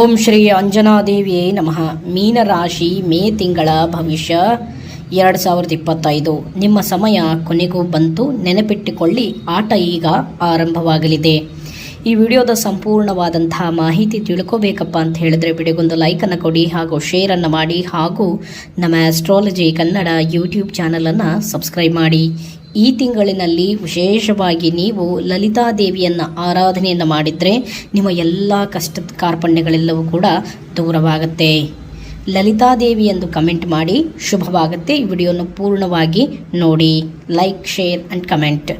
ಓಂ ಶ್ರೀ ಅಂಜನಾದೇವಿಯೇ ನಮಃ. ಮೀನರಾಶಿ ಮೇ ತಿಂಗಳ ಭವಿಷ್ಯ ಎರಡು ಸಾವಿರದ ಇಪ್ಪತ್ತೈದು. ನಿಮ್ಮ ಸಮಯ ಕೊನೆಗೂ ಬಂತು. ನೆನಪಿಟ್ಟುಕೊಳ್ಳಿ, ಆಟ ಈಗ ಆರಂಭವಾಗಲಿದೆ. ಈ ವಿಡಿಯೋದ ಸಂಪೂರ್ಣವಾದಂತಹ ಮಾಹಿತಿ ತಿಳ್ಕೋಬೇಕಪ್ಪ ಅಂತ ಹೇಳಿದ್ರೆ ಬಿಡಿಗೊಂದು ಲೈಕನ್ನು ಕೊಡಿ ಹಾಗೂ ಶೇರನ್ನು ಮಾಡಿ ಹಾಗೂ ನಮ್ಮ ಆಸ್ಟ್ರಾಲಜಿ ಕನ್ನಡ ಯೂಟ್ಯೂಬ್ ಚಾನಲನ್ನು ಸಬ್ಸ್ಕ್ರೈಬ್ ಮಾಡಿ. ಈ ತಿಂಗಳಿನಲ್ಲಿ ವಿಶೇಷವಾಗಿ ನೀವು ಲಲಿತಾದೇವಿಯನ್ನು ಆರಾಧನೆಯನ್ನು ಮಾಡಿದರೆ ನಿಮ್ಮ ಎಲ್ಲ ಕಷ್ಟದ ಕಾರ್ಪಣ್ಯಗಳೆಲ್ಲವೂ ಕೂಡ ದೂರವಾಗುತ್ತೆ. ಲಲಿತಾದೇವಿ ಎಂದು ಕಮೆಂಟ್ ಮಾಡಿ ಶುಭವಾಗುತ್ತೆ. ಈ ವಿಡಿಯೋನ ಪೂರ್ಣವಾಗಿ ನೋಡಿ, ಲೈಕ್, ಶೇರ್ ಆ್ಯಂಡ್ ಕಮೆಂಟ್.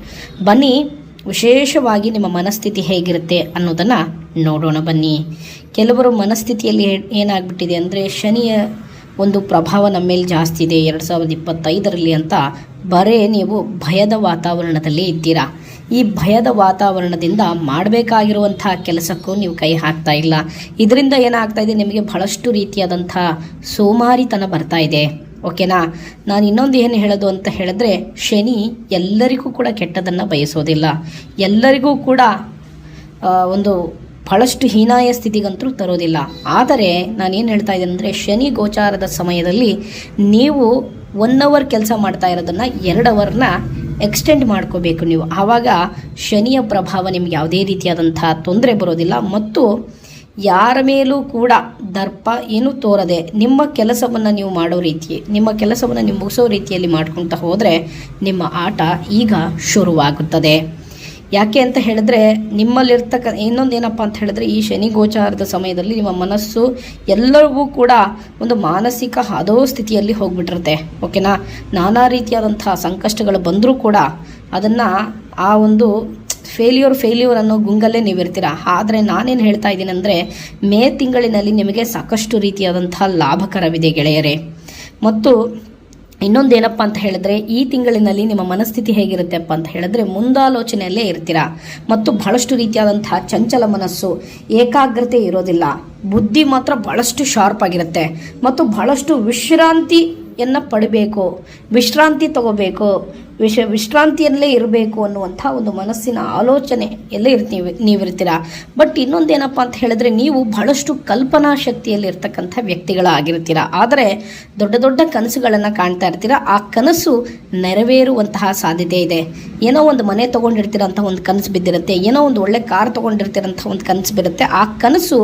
ಬನ್ನಿ, ವಿಶೇಷವಾಗಿ ನಿಮ್ಮ ಮನಸ್ಥಿತಿ ಹೇಗಿರುತ್ತೆ ಅನ್ನೋದನ್ನು ನೋಡೋಣ ಬನ್ನಿ. ಕೆಲವರು ಮನಸ್ಥಿತಿಯಲ್ಲಿ ಏನಾಗ್ಬಿಟ್ಟಿದೆ ಅಂದರೆ ಶನಿಯ ಒಂದು ಪ್ರಭಾವ ನಮ್ಮ ಮೇಲೆ ಜಾಸ್ತಿ ಇದೆ ಎರಡು ಸಾವಿರದ ಇಪ್ಪತ್ತೈದರಲ್ಲಿ ಅಂತ ಬರೇ ನೀವು ಭಯದ ವಾತಾವರಣದಲ್ಲಿ ಇದ್ದೀರಾ? ಈ ಭಯದ ವಾತಾವರಣದಿಂದ ಮಾಡಬೇಕಾಗಿರುವಂತಹ ಕೆಲಸಕ್ಕೂ ನೀವು ಕೈ ಹಾಕ್ತಾ ಇಲ್ಲ. ಇದರಿಂದ ಏನಾಗ್ತಾ ಇದೆ? ನಿಮಗೆ ಬಹಳಷ್ಟು ರೀತಿಯಾದಂಥ ಸೋಮಾರಿತನ ಬರ್ತಾ ಇದೆ. ಓಕೆನಾ? ನಾನು ಇನ್ನೊಂದು ಏನು ಹೇಳೋದು ಅಂತ ಹೇಳಿದ್ರೆ, ಶನಿ ಎಲ್ಲರಿಗೂ ಕೂಡ ಕೆಟ್ಟದನ್ನು ಬಯಸೋದಿಲ್ಲ. ಎಲ್ಲರಿಗೂ ಕೂಡ ಒಂದು ಬಹಳಷ್ಟು ಹೀನಾಯ ಸ್ಥಿತಿಗಂತೂ ತರೋದಿಲ್ಲ. ಆದರೆ ನಾನೇನು ಹೇಳ್ತಾ ಇದ್ದೀನಿ ಅಂದರೆ ಶನಿ ಗೋಚಾರದ ಸಮಯದಲ್ಲಿ ನೀವು ಒನ್ ಅವರ್ ಕೆಲಸ ಮಾಡ್ತಾ ಇರೋದನ್ನು ಎರಡು ಅವರ್ನ ಎಕ್ಸ್ಟೆಂಡ್ ಮಾಡ್ಕೋಬೇಕು ನೀವು. ಆವಾಗ ಶನಿಯ ಪ್ರಭಾವ ನಿಮ್ಗೆ ಯಾವುದೇ ರೀತಿಯಾದಂಥ ತೊಂದರೆ ಬರೋದಿಲ್ಲ. ಮತ್ತು ಯಾರ ಮೇಲೂ ಕೂಡ ದರ್ಪ ಏನು ತೋರದೆ ನಿಮ್ಮ ಕೆಲಸವನ್ನು ನೀವು ಮಾಡೋ ರೀತಿ, ನಿಮ್ಮ ಕೆಲಸವನ್ನು ನೀವು ಮುಗಿಸೋ ರೀತಿಯಲ್ಲಿ ಮಾಡ್ಕೊತಾ ಹೋದರೆ ನಿಮ್ಮ ಆಟ ಈಗ ಶುರುವಾಗುತ್ತದೆ. ಯಾಕೆ ಅಂತ ಹೇಳಿದ್ರೆ ನಿಮ್ಮಲ್ಲಿರ್ತಕ್ಕ ಇನ್ನೊಂದು ಏನಪ್ಪ ಅಂತ ಹೇಳಿದ್ರೆ ಈ ಶನಿ ಗೋಚಾರದ ಸಮಯದಲ್ಲಿ ನಿಮ್ಮ ಮನಸ್ಸು ಎಲ್ಲರಿಗೂ ಕೂಡ ಒಂದು ಮಾನಸಿಕ ಹದೋ ಸ್ಥಿತಿಯಲ್ಲಿ ಹೋಗ್ಬಿಟ್ಟಿರುತ್ತೆ. ಓಕೆನಾ? ನಾನಾ ರೀತಿಯಾದಂತಹ ಸಂಕಷ್ಟಗಳು ಬಂದರೂ ಕೂಡ ಅದನ್ನು ಆ ಒಂದು ಫೇಲ್ಯೂರ್ ಫೇಲ್ಯೂರ್ ಅನ್ನೋ ಗುಂಗಲ್ಲೇ ನೀವು ಇರ್ತೀರ ಆದರೆ ನಾನೇನು ಹೇಳ್ತಾ ಇದ್ದೀನಿ ಅಂದರೆ ಮೇ ತಿಂಗಳಿನಲ್ಲಿ ನಿಮಗೆ ಸಾಕಷ್ಟು ರೀತಿಯಾದಂಥ ಲಾಭಕರವಿದೆ ಗೆಳೆಯರೇ. ಮತ್ತು ಇನ್ನೊಂದೇನಪ್ಪ ಅಂತ ಹೇಳಿದ್ರೆ, ಈ ತಿಂಗಳಿನಲ್ಲಿ ನಿಮ್ಮ ಮನಸ್ಥಿತಿ ಹೇಗಿರುತ್ತೆಪ್ಪ ಅಂತ ಹೇಳಿದ್ರೆ, ಮುಂದಾಲೋಚನೆಯಲ್ಲೇ ಇರ್ತೀರಾ? ಮತ್ತು ಬಹಳಷ್ಟು ರೀತಿಯಾದಂತಹ ಚಂಚಲ ಮನಸ್ಸು, ಏಕಾಗ್ರತೆ ಇರೋದಿಲ್ಲ. ಬುದ್ಧಿ ಮಾತ್ರ ಬಹಳಷ್ಟು ಶಾರ್ಪ್ ಆಗಿರುತ್ತೆ. ಮತ್ತು ಬಹಳಷ್ಟು ವಿಶ್ರಾಂತಿಯನ್ನು ಪಡಬೇಕು, ವಿಶ್ರಾಂತಿ ತಗೋಬೇಕು, ವಿಶ, ವಿಶ್ರಾಂತಿಯಲ್ಲೇ ಇರಬೇಕು ಅನ್ನುವಂಥ ಒಂದು ಮನಸ್ಸಿನ ಆಲೋಚನೆ ಎಲ್ಲ ಇರ್ತೀವಿ ನೀವಿರ್ತೀರ. ಬಟ್ ಇನ್ನೊಂದೇನಪ್ಪ ಅಂತ ಹೇಳಿದ್ರೆ ನೀವು ಬಹಳಷ್ಟು ಕಲ್ಪನಾ ಶಕ್ತಿಯಲ್ಲಿ ಇರ್ತಕ್ಕಂಥ ವ್ಯಕ್ತಿಗಳಾಗಿರ್ತೀರ. ಆದರೆ ದೊಡ್ಡ ದೊಡ್ಡ ಕನಸುಗಳನ್ನು ಕಾಣ್ತಾ ಇರ್ತೀರ. ಆ ಕನಸು ನೆರವೇರುವಂತಹ ಸಾಧ್ಯತೆ ಇದೆ. ಏನೋ ಒಂದು ಮನೆ ತೊಗೊಂಡಿರ್ತೀರಂಥ ಒಂದು ಕನಸು ಬಿದ್ದಿರುತ್ತೆ. ಏನೋ ಒಂದು ಒಳ್ಳೆ ಕಾರ್ ತೊಗೊಂಡಿರ್ತೀರಂಥ ಒಂದು ಕನಸು ಬಿರುತ್ತೆ. ಆ ಕನಸು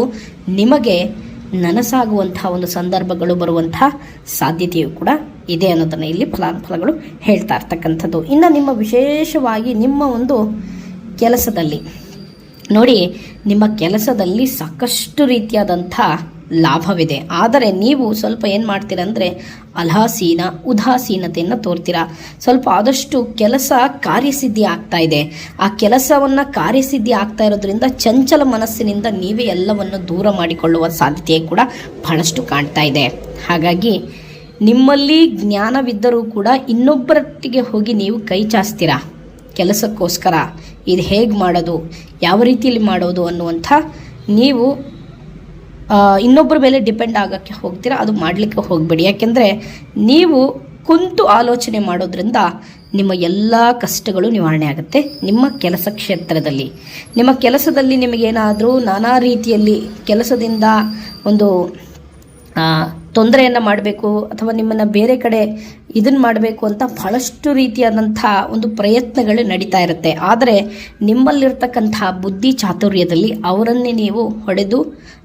ನಿಮಗೆ ನನಸಾಗುವಂತಹ ಒಂದು ಸಂದರ್ಭಗಳು ಬರುವಂತಹ ಸಾಧ್ಯತೆಯು ಕೂಡ ಇದೆ ಅನ್ನೋದನ್ನು ಇಲ್ಲಿ ಫಲಾನುಫಲಗಳು ಹೇಳ್ತಾ ಇರ್ತಕ್ಕಂಥದ್ದು. ಇನ್ನು ನಿಮ್ಮ ವಿಶೇಷವಾಗಿ ನಿಮ್ಮ ಒಂದು ಕೆಲಸದಲ್ಲಿ, ನೋಡಿ, ನಿಮ್ಮ ಕೆಲಸದಲ್ಲಿ ಸಾಕಷ್ಟು ರೀತಿಯಾದಂಥ ಲಾಭವಿದೆ. ಆದರೆ ನೀವು ಸ್ವಲ್ಪ ಏನು ಮಾಡ್ತೀರಾ ಅಂದರೆ ಅಲಹಾಸೀನ, ಉದಾಸೀನತೆಯನ್ನು ತೋರ್ತೀರಾ. ಸ್ವಲ್ಪ ಆದಷ್ಟು ಕೆಲಸ ಕಾರ್ಯಸಿದ್ಧಿ ಆಗ್ತಾ ಇದೆ. ಆ ಕೆಲಸವನ್ನು ಕಾರ್ಯಸಿದ್ಧಿ ಆಗ್ತಾ ಇರೋದ್ರಿಂದ ಚಂಚಲ ಮನಸ್ಸಿನಿಂದ ನೀವೇ ಎಲ್ಲವನ್ನು ದೂರ ಮಾಡಿಕೊಳ್ಳುವ ಸಾಧ್ಯತೆ ಕೂಡ ಬಹಳಷ್ಟು ಕಾಣ್ತಾ ಇದೆ. ಹಾಗಾಗಿ ನಿಮ್ಮಲ್ಲಿ ಜ್ಞಾನವಿದ್ದರೂ ಕೂಡ ಇನ್ನೊಬ್ಬರೊಟ್ಟಿಗೆ ಹೋಗಿ ನೀವು ಕೈ ಚಾಚ್ತೀರಾ? ಕೆಲಸಕ್ಕೋಸ್ಕರ. ಇದು ಹೇಗೆ ಮಾಡೋದು? ಯಾವ ರೀತಿಯಲ್ಲಿ ಮಾಡೋದು ಅನ್ನುವಂಥ ನೀವು ಇನ್ನೊಬ್ಬರ ಮೇಲೆ ಡಿಪೆಂಡ್ ಆಗೋಕ್ಕೆ ಹೋಗ್ತೀರಾ? ಅದು ಮಾಡಲಿಕ್ಕೆ ಹೋಗಬೇಡಿ. ಯಾಕೆಂದರೆ ನೀವು ಕುಂತು ಆಲೋಚನೆ ಮಾಡೋದ್ರಿಂದ ನಿಮ್ಮ ಎಲ್ಲ ಕಷ್ಟಗಳು ನಿವಾರಣೆ ಆಗುತ್ತೆ. ನಿಮ್ಮ ಕೆಲಸ ಕ್ಷೇತ್ರದಲ್ಲಿ. ನಿಮ್ಮ ಕೆಲಸದಲ್ಲಿ ನಿಮಗೇನಾದರೂ ನಾನಾ ರೀತಿಯಲ್ಲಿ ಕೆಲಸದಿಂದ ಒಂದು ತೊಂದರೆಯನ್ನು ಮಾಡಬೇಕು ಅಥವಾ ನಿಮ್ಮನ್ನು ಬೇರೆ ಕಡೆ ಇದನ್ನು ಮಾಡಬೇಕು ಅಂತ ಬಹಳಷ್ಟು ರೀತಿಯಾದಂಥ ಒಂದು ಪ್ರಯತ್ನಗಳು ನಡೀತಾ ಇರುತ್ತೆ. ಆದರೆ ನಿಮ್ಮಲ್ಲಿರ್ತಕ್ಕಂತಹ ಬುದ್ಧಿ ಚಾತುರ್ಯದಲ್ಲಿ ಅವರನ್ನೇ ನೀವು ಹೊಡೆದು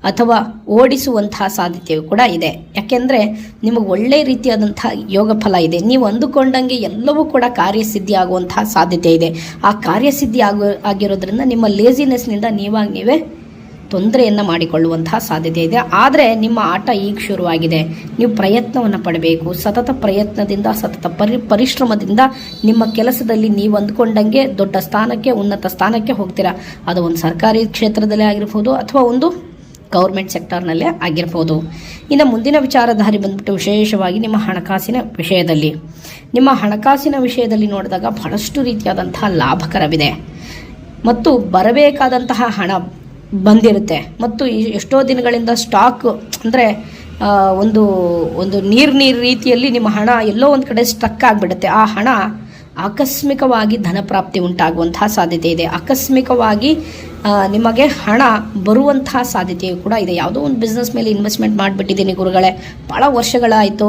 ಅಥವಾ ಓಡಿಸುವಂತಹ ಸಾಧ್ಯತೆಯು ಕೂಡ ಇದೆ. ಯಾಕೆಂದರೆ ನಿಮಗೆ ಒಳ್ಳೆಯ ರೀತಿಯಾದಂಥ ಯೋಗ ಫಲ ಇದೆ. ನೀವು ಅಂದುಕೊಂಡಂಗೆ ಎಲ್ಲವೂ ಕೂಡ ಕಾರ್ಯಸಿದ್ಧಿ ಆಗುವಂತಹ ಸಾಧ್ಯತೆ ಇದೆ. ಆ ಕಾರ್ಯಸಿದ್ಧಿ ಆಗೋ, ಆಗಿರೋದ್ರಿಂದ ನಿಮ್ಮ ಲೇಸಿನೆಸ್ನಿಂದ ನೀವಾಗಿ ನೀವೇ ತೊಂದರೆಯನ್ನು ಮಾಡಿಕೊಳ್ಳುವಂತಹ ಸಾಧ್ಯತೆ ಇದೆ. ಆದರೆ ನಿಮ್ಮ ಆಟ ಈಗ ಶುರುವಾಗಿದೆ. ನೀವು ಪ್ರಯತ್ನವನ್ನು ಪಡಬೇಕು. ಸತತ ಪ್ರಯತ್ನದಿಂದ, ಸತತ ಪರಿ, ಪರಿಶ್ರಮದಿಂದ ನಿಮ್ಮ ಕೆಲಸದಲ್ಲಿ ನೀವು ಅಂದ್ಕೊಂಡಂಗೆ ದೊಡ್ಡ ಸ್ಥಾನಕ್ಕೆ, ಉನ್ನತ ಸ್ಥಾನಕ್ಕೆ ಹೋಗ್ತೀರಾ. ಅದು ಒಂದು ಸರ್ಕಾರಿ ಕ್ಷೇತ್ರದಲ್ಲೇ ಆಗಿರ್ಬೋದು ಅಥವಾ ಒಂದು ಗೌರ್ಮೆಂಟ್ ಸೆಕ್ಟರ್ನಲ್ಲೇ ಆಗಿರ್ಬೋದು. ಇನ್ನು ಮುಂದಿನ ವಿಚಾರಧಾರಿ ಬಂದ್ಬಿಟ್ಟು ವಿಶೇಷವಾಗಿ ನಿಮ್ಮ ಹಣಕಾಸಿನ ವಿಷಯದಲ್ಲಿ. ನಿಮ್ಮ ಹಣಕಾಸಿನ ವಿಷಯದಲ್ಲಿ ನೋಡಿದಾಗ ಬಹಳಷ್ಟು ರೀತಿಯಾದಂತಹ ಲಾಭಕರವಿದೆ. ಮತ್ತು ಬರಬೇಕಾದಂತಹ ಹಣ ಬಂದಿರುತ್ತೆ. ಮತ್ತು ಎಷ್ಟೋ ದಿನಗಳಿಂದ ಸ್ಟಾಕ್ ಅಂದರೆ ಒಂದು ಒಂದು ನೀರು ನೀರು ರೀತಿಯಲ್ಲಿ ನಿಮ್ಮ ಹಣ ಎಲ್ಲೋ ಒಂದು ಕಡೆ ಸ್ಟಕ್ ಆಗಿಬಿಡುತ್ತೆ. ಆ ಹಣ ಆಕಸ್ಮಿಕವಾಗಿ ಧನಪ್ರಾಪ್ತಿ ಉಂಟಾಗುವಂತಹ ಸಾಧ್ಯತೆ ಇದೆ. ಆಕಸ್ಮಿಕವಾಗಿ ನಿಮಗೆ ಹಣ ಬರುವಂತಹ ಸಾಧ್ಯತೆಯು ಕೂಡ ಇದೆ. ಯಾವುದೋ ಒಂದು ಬಿಸ್ನೆಸ್ ಮೇಲೆ ಇನ್ವೆಸ್ಟ್ಮೆಂಟ್ ಮಾಡಿಬಿಟ್ಟಿದ್ದೀನಿ ಗುರುಗಳೇ. ಭಾಳ ವರ್ಷಗಳಾಯಿತು.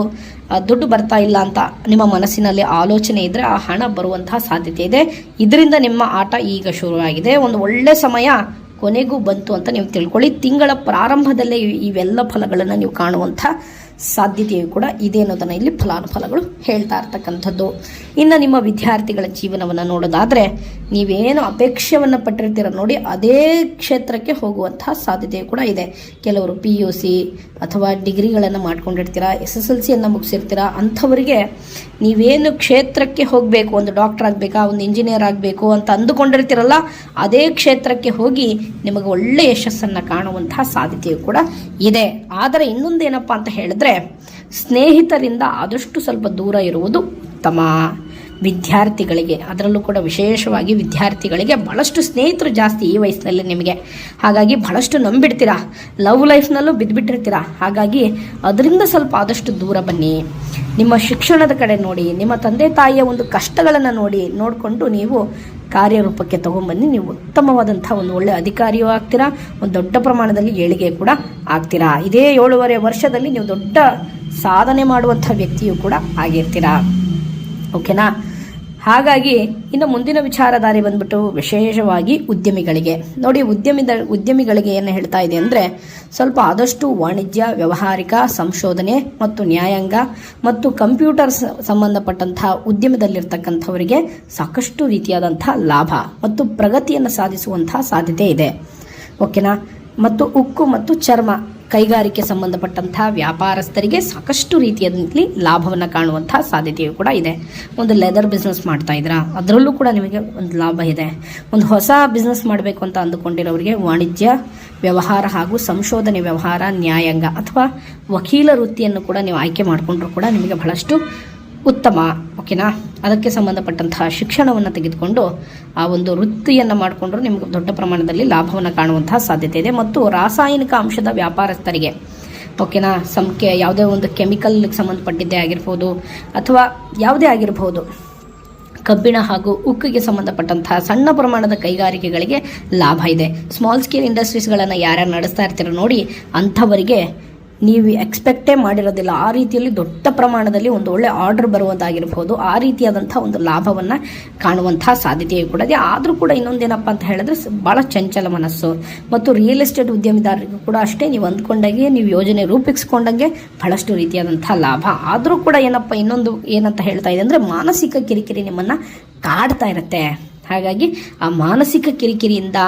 ದುಡ್ಡು ಬರ್ತಾ ಇಲ್ಲ ಅಂತ ನಿಮ್ಮ ಮನಸ್ಸಿನಲ್ಲಿ ಆಲೋಚನೆ ಇದ್ದರೆ ಆ ಹಣ ಬರುವಂತಹ ಸಾಧ್ಯತೆ ಇದೆ. ಇದರಿಂದ ನಿಮ್ಮ ಆಟ ಈಗ ಶುರುವಾಗಿದೆ. ಒಂದು ಒಳ್ಳೆ ಸಮಯ ಕೊನೆಗೂ ಬಂತು ಅಂತ ನೀವು ತಿಳ್ಕೊಳ್ಳಿ. ತಿಂಗಳ ಪ್ರಾರಂಭದಲ್ಲೇ ಇವ್- ಇವೆಲ್ಲ ಫಲಗಳನ್ನು ನೀವು ಕಾಣುವಂಥ ಸಾಧ್ಯತೆಯು ಕೂಡ ಇದೆ ಅನ್ನೋದನ್ನು ಇಲ್ಲಿ ಫಲಾನುಫಲಗಳು ಹೇಳ್ತಾ ಇರ್ತಕ್ಕಂಥದ್ದು. ಇನ್ನು ನಿಮ್ಮ ವಿದ್ಯಾರ್ಥಿಗಳ ಜೀವನವನ್ನು ನೋಡೋದಾದರೆ, ನೀವೇನು ಅಪೇಕ್ಷೆಯನ್ನು ಪಟ್ಟಿರ್ತೀರ ನೋಡಿ ಅದೇ ಕ್ಷೇತ್ರಕ್ಕೆ ಹೋಗುವಂತಹ ಸಾಧ್ಯತೆಯು ಕೂಡ ಇದೆ. ಕೆಲವರು ಪಿ ಯು ಸಿ ಅಥವಾ ಡಿಗ್ರಿಗಳನ್ನು ಮಾಡ್ಕೊಂಡಿರ್ತೀರ ಎಸ್ ಎಸ್ ಎಲ್ ಸಿಯನ್ನು ಮುಗಿಸಿರ್ತೀರ, ಅಂಥವರಿಗೆ ನೀವೇನು ಕ್ಷೇತ್ರಕ್ಕೆ ಹೋಗಬೇಕು, ಒಂದು ಡಾಕ್ಟರ್ ಆಗಬೇಕಾ, ಒಂದು ಇಂಜಿನಿಯರ್ ಆಗಬೇಕು ಅಂತ ಅಂದುಕೊಂಡಿರ್ತೀರಲ್ಲ, ಅದೇ ಕ್ಷೇತ್ರಕ್ಕೆ ಹೋಗಿ ನಿಮಗೆ ಒಳ್ಳೆಯ ಯಶಸ್ಸನ್ನು ಕಾಣುವಂತಹ ಸಾಧ್ಯತೆಯು ಕೂಡ ಇದೆ. ಆದರೆ ಇನ್ನೊಂದೇನಪ್ಪ ಅಂತ ಹೇಳಿದ್ರೆ ಸ್ನೇಹಿತರಿಂದ ಆದಷ್ಟು ಸ್ವಲ್ಪ ದೂರ ಇರುವುದು ಉತ್ತಮ. ವಿದ್ಯಾರ್ಥಿಗಳಿಗೆ, ಅದರಲ್ಲೂ ಕೂಡ ವಿಶೇಷವಾಗಿ ವಿದ್ಯಾರ್ಥಿಗಳಿಗೆ ಬಹಳಷ್ಟು ಸ್ನೇಹಿತರು ಜಾಸ್ತಿ ಈ ವಯಸ್ಸಿನಲ್ಲಿ ನಿಮಗೆ. ಹಾಗಾಗಿ ಬಹಳಷ್ಟು ನಂಬಿಡ್ತೀರಾ? ಲವ್ ಲೈಫ್ನಲ್ಲೂ ಬಿದ್ದುಬಿಟ್ಟಿರ್ತೀರಾ ಹಾಗಾಗಿ ಅದರಿಂದ ಸ್ವಲ್ಪ ಆದಷ್ಟು ದೂರ ಬನ್ನಿ. ನಿಮ್ಮ ಶಿಕ್ಷಣದ ಕಡೆ ನೋಡಿ, ನಿಮ್ಮ ತಂದೆ ತಾಯಿಯ ಒಂದು ಕಷ್ಟಗಳನ್ನು ನೋಡಿ, ನೋಡಿಕೊಂಡು ನೀವು ಕಾರ್ಯರೂಪಕ್ಕೆ ತಗೊಂಬನ್ನಿ. ನೀವು ಉತ್ತಮವಾದಂಥ ಒಂದು ಒಳ್ಳೆ ಅಧಿಕಾರಿಯೂ ಆಗ್ತೀರಾ, ಒಂದು ದೊಡ್ಡ ಪ್ರಮಾಣದಲ್ಲಿ ಏಳಿಗೆ ಕೂಡ ಆಗ್ತೀರಾ. ಇದೇ ಏಳುವರೆ ವರ್ಷದಲ್ಲಿ ನೀವು ದೊಡ್ಡ ಸಾಧನೆ ಮಾಡುವಂಥ ವ್ಯಕ್ತಿಯೂ ಕೂಡ ಆಗಿರ್ತೀರಾ. ಓಕೆನಾ? ಹಾಗಾಗಿ ಇನ್ನು ಮುಂದಿನ ವಿಚಾರಧಾರೆ ಬಂದ್ಬಿಟ್ಟು ವಿಶೇಷವಾಗಿ ಉದ್ಯಮಿಗಳಿಗೆ. ನೋಡಿ, ಉದ್ಯಮಿದ, ಉದ್ಯಮಿಗಳಿಗೆ ಏನು ಹೇಳ್ತಾ ಇದೆ ಅಂದರೆ ಸ್ವಲ್ಪ ಆದಷ್ಟು ವಾಣಿಜ್ಯ, ವ್ಯವಹಾರಿಕ, ಸಂಶೋಧನೆ ಮತ್ತು ನ್ಯಾಯಾಂಗ ಮತ್ತು ಕಂಪ್ಯೂಟರ್ ಸಂಬಂಧಪಟ್ಟಂತಹ ಉದ್ಯಮದಲ್ಲಿರ್ತಕ್ಕಂಥವರಿಗೆ ಸಾಕಷ್ಟು ರೀತಿಯಾದಂಥ ಲಾಭ ಮತ್ತು ಪ್ರಗತಿಯನ್ನು ಸಾಧಿಸುವಂತಹ ಸಾಧ್ಯತೆ ಇದೆ. ಓಕೆನಾ? ಮತ್ತು ಉಕ್ಕು ಮತ್ತು ಚರ್ಮ ಕೈಗಾರಿಕೆ ಸಂಬಂಧಪಟ್ಟಂತಹ ವ್ಯಾಪಾರಸ್ಥರಿಗೆ ಸಾಕಷ್ಟು ರೀತಿಯಲ್ಲಿ ಲಾಭವನ್ನು ಕಾಣುವಂತಹ ಸಾಧ್ಯತೆಯು ಕೂಡ ಇದೆ. ಒಂದು ಲೆದರ್ ಬಿಸ್ನೆಸ್ ಮಾಡ್ತಾ ಇದ್ದೀರಾ? ಅದರಲ್ಲೂ ಕೂಡ ನಿಮಗೆ ಒಂದು ಲಾಭ ಇದೆ. ಒಂದು ಹೊಸ ಬಿಸ್ನೆಸ್ ಮಾಡಬೇಕು ಅಂತ ಅಂದುಕೊಂಡಿರೋರಿಗೆ ವಾಣಿಜ್ಯ ವ್ಯವಹಾರ ಹಾಗೂ ಸಂಶೋಧನೆ ವ್ಯವಹಾರ ನ್ಯಾಯಾಂಗ ಅಥವಾ ವಕೀಲ ವೃತ್ತಿಯನ್ನು ಕೂಡ ನೀವು ಆಯ್ಕೆ ಮಾಡಿಕೊಂಡ್ರೂ ಕೂಡ ನಿಮಗೆ ಬಹಳಷ್ಟು ಉತ್ತಮ ಓಕೆನಾ ಅದಕ್ಕೆ ಸಂಬಂಧಪಟ್ಟಂತಹ ಶಿಕ್ಷಣವನ್ನು ತೆಗೆದುಕೊಂಡು ಆ ಒಂದು ವೃತ್ತಿಯನ್ನು ಮಾಡಿಕೊಂಡ್ರೆ ನಿಮಗೆ ದೊಡ್ಡ ಪ್ರಮಾಣದಲ್ಲಿ ಲಾಭವನ್ನು ಕಾಣುವಂತಹ ಸಾಧ್ಯತೆ ಇದೆ. ಮತ್ತು ರಾಸಾಯನಿಕ ಅಂಶದ ವ್ಯಾಪಾರಸ್ಥರಿಗೆ ಓಕೆನಾ ಸಂಖ್ಯೆ ಯಾವುದೇ ಒಂದು ಕೆಮಿಕಲ್ಗೆ ಸಂಬಂಧಪಟ್ಟಿದ್ದೇ ಆಗಿರ್ಬೋದು ಅಥವಾ ಯಾವುದೇ ಆಗಿರ್ಬೋದು, ಕಬ್ಬಿಣ ಹಾಗೂ ಉಕ್ಕಿಗೆ ಸಂಬಂಧಪಟ್ಟಂತಹ ಸಣ್ಣ ಪ್ರಮಾಣದ ಕೈಗಾರಿಕೆಗಳಿಗೆ ಲಾಭ ಇದೆ. ಸ್ಮಾಲ್ ಸ್ಕೇಲ್ ಇಂಡಸ್ಟ್ರೀಸ್ಗಳನ್ನು ಯಾರ್ಯಾರು ನಡೆಸ್ತಾ ಇರ್ತೀರೋ ನೋಡಿ ಅಂಥವರಿಗೆ ನೀವು ಎಕ್ಸ್ಪೆಕ್ಟೇ ಮಾಡಿರೋದಿಲ್ಲ. ಆ ರೀತಿಯಲ್ಲಿ ದೊಡ್ಡ ಪ್ರಮಾಣದಲ್ಲಿ ಒಂದು ಒಳ್ಳೆ ಆರ್ಡರ್ ಬರುವುದಾಗಿರ್ಬೋದು ಆ ರೀತಿಯಾದಂಥ ಒಂದು ಲಾಭವನ್ನು ಕಾಣುವಂತಹ ಸಾಧ್ಯತೆಯು ಕೂಡ ಇದೆ. ಆದರೂ ಕೂಡ ಇನ್ನೊಂದೇನಪ್ಪ ಅಂತ ಹೇಳಿದ್ರೆ ಭಾಳ ಚಂಚಲ ಮನಸ್ಸು. ಮತ್ತು ರಿಯಲ್ ಎಸ್ಟೇಟ್ ಉದ್ಯಮಿದಾರರಿಗೂ ಕೂಡ ಅಷ್ಟೇ ನೀವು ಅಂದ್ಕೊಂಡಾಗೆ, ನೀವು ಯೋಜನೆ ರೂಪಿಸ್ಕೊಂಡಂಗೆ ಬಹಳಷ್ಟು ರೀತಿಯಾದಂಥ ಲಾಭ. ಆದರೂ ಕೂಡ ಏನಪ್ಪ ಇನ್ನೊಂದು ಏನಂತ ಹೇಳ್ತಾ ಇದೆ ಅಂದರೆ ಮಾನಸಿಕ ಕಿರಿಕಿರಿ ನಿಮ್ಮನ್ನು ಕಾಡ್ತಾ ಇರುತ್ತೆ. ಹಾಗಾಗಿ ಆ ಮಾನಸಿಕ ಕಿರಿಕಿರಿಯಿಂದ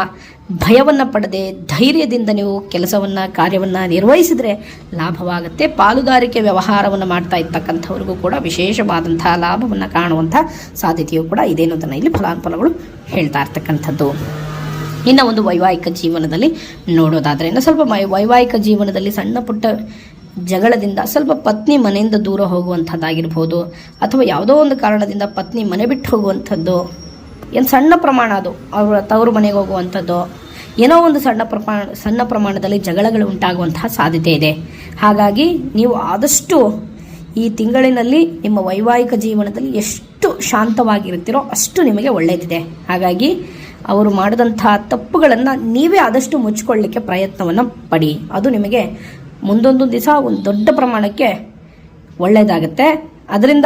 ಭಯವನ್ನು ಪಡದೆ ಧೈರ್ಯದಿಂದ ನೀವು ಕೆಲಸವನ್ನು, ಕಾರ್ಯವನ್ನು ನಿರ್ವಹಿಸಿದರೆ ಲಾಭವಾಗುತ್ತೆ. ಪಾಲುದಾರಿಕೆ ವ್ಯವಹಾರವನ್ನು ಮಾಡ್ತಾ ಇರ್ತಕ್ಕಂಥವ್ರಿಗೂ ಕೂಡ ವಿಶೇಷವಾದಂತಹ ಲಾಭವನ್ನು ಕಾಣುವಂಥ ಸಾಧ್ಯತೆಯು ಕೂಡ ಇದೆ ಅನ್ನೋದನ್ನು ಇಲ್ಲಿ ಫಲಾನುಫಲಗಳು ಹೇಳ್ತಾ ಇರ್ತಕ್ಕಂಥದ್ದು. ಇನ್ನು ಒಂದು ವೈವಾಹಿಕ ಜೀವನದಲ್ಲಿ ನೋಡೋದಾದರೆ, ಇನ್ನು ಸ್ವಲ್ಪ ವೈವಾಹಿಕ ಜೀವನದಲ್ಲಿ ಸಣ್ಣ ಪುಟ್ಟ ಜಗಳದಿಂದ ಸ್ವಲ್ಪ ಪತ್ನಿ ಮನೆಯಿಂದ ದೂರ ಹೋಗುವಂಥದ್ದಾಗಿರ್ಬೋದು, ಅಥವಾ ಯಾವುದೋ ಒಂದು ಕಾರಣದಿಂದ ಪತ್ನಿ ಮನೆ ಬಿಟ್ಟು ಹೋಗುವಂಥದ್ದು ಏನು ಸಣ್ಣ ಪ್ರಮಾಣ ಅದು, ಅವರ ತವರು ಮನೆಗೆ ಹೋಗುವಂಥದ್ದು. ಏನೋ ಒಂದು ಸಣ್ಣ ಪ್ರಮಾಣ, ಸಣ್ಣ ಪ್ರಮಾಣದಲ್ಲಿ ಜಗಳಗಳು ಉಂಟಾಗುವಂತಹ ಸಾಧ್ಯತೆ ಇದೆ. ಹಾಗಾಗಿ ನೀವು ಆದಷ್ಟು ಈ ತಿಂಗಳಿನಲ್ಲಿ ನಿಮ್ಮ ವೈವಾಹಿಕ ಜೀವನದಲ್ಲಿ ಎಷ್ಟು ಶಾಂತವಾಗಿರುತ್ತೀರೋ ಅಷ್ಟು ನಿಮಗೆ ಒಳ್ಳೆಯದಿದೆ. ಹಾಗಾಗಿ ಅವರು ಮಾಡಿದಂತಹ ತಪ್ಪುಗಳನ್ನು ನೀವೇ ಆದಷ್ಟು ಮುಚ್ಚಿಕೊಳ್ಳಿಕ್ಕೆ ಪ್ರಯತ್ನವನ್ನು ಪಡಿ. ಅದು ನಿಮಗೆ ಮುಂದೊಂದು ದಿವಸ ಒಂದು ದೊಡ್ಡ ಪ್ರಮಾಣಕ್ಕೆ ಒಳ್ಳೆಯದಾಗುತ್ತೆ. ಅದರಿಂದ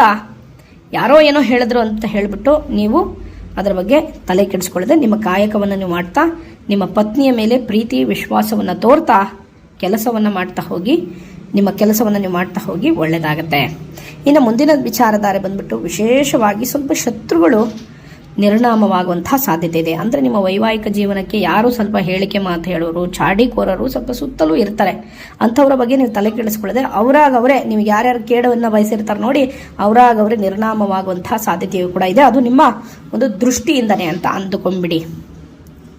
ಯಾರೋ ಏನೋ ಹೇಳಿದ್ರು ಅಂತ ಹೇಳಿಬಿಟ್ಟು ನೀವು ಅದರ ಬಗ್ಗೆ ತಲೆ ಕೆಡಿಸ್ಕೊಳ್ಳದೆ ನಿಮ್ಮ ಕಾಯಕವನ್ನು ನೀವು ಮಾಡ್ತಾ, ನಿಮ್ಮ ಪತ್ನಿಯ ಮೇಲೆ ಪ್ರೀತಿ, ವಿಶ್ವಾಸವನ್ನು ತೋರ್ತಾ ಕೆಲಸವನ್ನು ಮಾಡ್ತಾ ಹೋಗಿ, ನಿಮ್ಮ ಕೆಲಸವನ್ನು ನೀವು ಮಾಡ್ತಾ ಹೋಗಿ ಒಳ್ಳೆಯದಾಗತ್ತೆ ಇನ್ನು ಮುಂದಿನ ವಿಚಾರಧಾರೆ ಬಂದ್ಬಿಟ್ಟು ವಿಶೇಷವಾಗಿ ಸ್ವಲ್ಪ ಶತ್ರುಗಳು ನಿರ್ನಾಮವಾಗುವಂತಹ ಸಾಧ್ಯತೆ ಇದೆ. ಅಂದರೆ ನಿಮ್ಮ ವೈವಾಹಿಕ ಜೀವನಕ್ಕೆ ಯಾರು ಸ್ವಲ್ಪ ಹೇಳಿಕೆ ಮಾತು ಹೇಳೋರು, ಚಾಡಿಕೋರರು ಸ್ವಲ್ಪ ಸುತ್ತಲೂ ಇರ್ತಾರೆ. ಅಂಥವ್ರ ಬಗ್ಗೆ ನೀವು ತಲೆ ಕೆಡಿಸ್ಕೊಳ್ಳದೆ ಅವರಾಗ ಅವರೇ ನೀವು ಯಾರ್ಯಾರು ಕೇಡವನ್ನು ಬಯಸಿರ್ತಾರೆ ನೋಡಿ, ಅವರಾಗ ಅವರೇ ನಿರ್ಣಾಮವಾಗುವಂತಹ ಸಾಧ್ಯತೆಯೂ ಕೂಡ ಇದೆ. ಅದು ನಿಮ್ಮ ಒಂದು ದೃಷ್ಟಿಯಿಂದನೇ ಅಂತ ಅಂದುಕೊಂಡ್ಬಿಡಿ.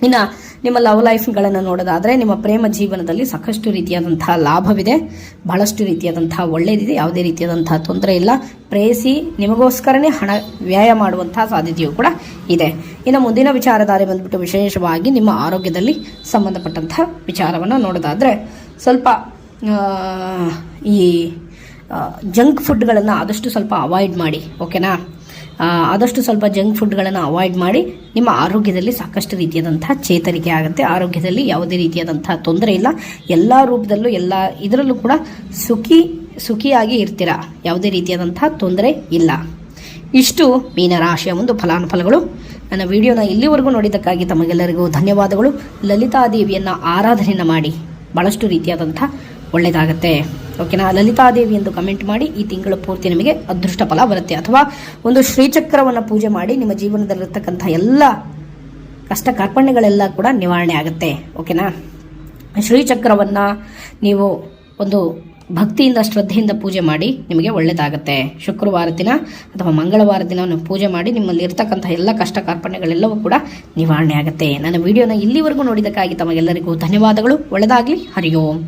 ಇನ್ನು ನಿಮ್ಮ ಲವ್ ಲೈಫ್ಗಳನ್ನು ನೋಡೋದಾದರೆ ನಿಮ್ಮ ಪ್ರೇಮ ಜೀವನದಲ್ಲಿ ಸಾಕಷ್ಟು ರೀತಿಯಾದಂತಹ ಲಾಭವಿದೆ, ಬಹಳಷ್ಟು ರೀತಿಯಾದಂತಹ ಒಳ್ಳೆಯದಿದೆ ಯಾವುದೇ ರೀತಿಯಾದಂತಹ ತೊಂದರೆ ಇಲ್ಲ. ಪ್ರೇಯಸಿ ನಿಮಗೋಸ್ಕರನೇ ಹಣ ವ್ಯಯ ಮಾಡುವಂತಹ ಸಾಧ್ಯತೆಯು ಕೂಡ ಇದೆ. ಇನ್ನು ಮುಂದಿನ ವಿಚಾರಧಾರೆ ಬಂದ್ಬಿಟ್ಟು ವಿಶೇಷವಾಗಿ ನಿಮ್ಮ ಆರೋಗ್ಯದಲ್ಲಿ ಸಂಬಂಧಪಟ್ಟಂತಹ ವಿಚಾರವನ್ನು ನೋಡೋದಾದರೆ ಸ್ವಲ್ಪ ಈ ಜಂಕ್ ಫುಡ್ಗಳನ್ನು ಆದಷ್ಟು ಸ್ವಲ್ಪ ಅವಾಯ್ಡ್ ಮಾಡಿ, ಓಕೆನಾ? ಆದಷ್ಟು ಸ್ವಲ್ಪ ಜಂಕ್ ಫುಡ್ಗಳನ್ನು ಅವಾಯ್ಡ್ ಮಾಡಿ ನಿಮ್ಮ ಆರೋಗ್ಯದಲ್ಲಿ ಸಾಕಷ್ಟು ರೀತಿಯಾದಂತಹ ಚೇತರಿಕೆ ಆಗುತ್ತೆ. ಆರೋಗ್ಯದಲ್ಲಿ ಯಾವುದೇ ರೀತಿಯಾದಂತಹ ತೊಂದರೆ ಇಲ್ಲ. ಎಲ್ಲ ರೂಪದಲ್ಲೂ ಎಲ್ಲ ಇದರಲ್ಲೂ ಕೂಡ ಸುಖಿ, ಸುಖಿಯಾಗಿ ಇರ್ತೀರ? ಯಾವುದೇ ರೀತಿಯಾದಂತಹ ತೊಂದರೆ ಇಲ್ಲ. ಇಷ್ಟು ಮೀನರಾಶಿಯ ಒಂದು ಫಲಾನುಫಲಗಳು. ನನ್ನ ವಿಡಿಯೋನ ಇಲ್ಲಿವರೆಗೂ ನೋಡಿದ್ದಕ್ಕಾಗಿ ತಮಗೆಲ್ಲರಿಗೂ ಧನ್ಯವಾದಗಳು. ಲಲಿತಾದೇವಿಯನ್ನು ಆರಾಧನೆಯನ್ನು ಮಾಡಿ ಭಾಳಷ್ಟು ರೀತಿಯಾದಂಥ ಒಳ್ಳೆಯದಾಗತ್ತೆ ಓಕೆನಾ ಲಲಿತಾದೇವಿ ಎಂದು ಕಮೆಂಟ್ ಮಾಡಿ ಈ ತಿಂಗಳ ಪೂರ್ತಿ ನಿಮಗೆ ಅದೃಷ್ಟ ಫಲ ಬರುತ್ತೆ. ಅಥವಾ ಒಂದು ಶ್ರೀಚಕ್ರವನ್ನು ಪೂಜೆ ಮಾಡಿ ನಿಮ್ಮ ಜೀವನದಲ್ಲಿರ್ತಕ್ಕಂಥ ಎಲ್ಲ ಕಷ್ಟ ಕಾರ್ಪಣ್ಯಗಳೆಲ್ಲ ಕೂಡ ನಿವಾರಣೆ ಆಗುತ್ತೆ. ಓಕೆನಾ ಶ್ರೀಚಕ್ರವನ್ನು ನೀವು ಒಂದು ಭಕ್ತಿಯಿಂದ, ಶ್ರದ್ಧೆಯಿಂದ ಪೂಜೆ ಮಾಡಿ ನಿಮಗೆ ಒಳ್ಳೆಯದಾಗುತ್ತೆ ಶುಕ್ರವಾರ ದಿನ ಅಥವಾ ಮಂಗಳವಾರ ದಿನವನ್ನು ಪೂಜೆ ಮಾಡಿ ನಿಮ್ಮಲ್ಲಿ ಇರ್ತಕ್ಕಂಥ ಎಲ್ಲ ಕಷ್ಟ ಕಾರ್ಪಣ್ಯಗಳೆಲ್ಲವೂ ಕೂಡ ನಿವಾರಣೆ ಆಗುತ್ತೆ. ನನ್ನ ವಿಡಿಯೋನ ಇಲ್ಲಿವರೆಗೂ ನೋಡಿದ್ದಕ್ಕಾಗಿ ತಮಗೆಲ್ಲರಿಗೂ ಧನ್ಯವಾದಗಳು. ಒಳ್ಳೆಯದಾಗಲಿ ಹರಿ ಓಂ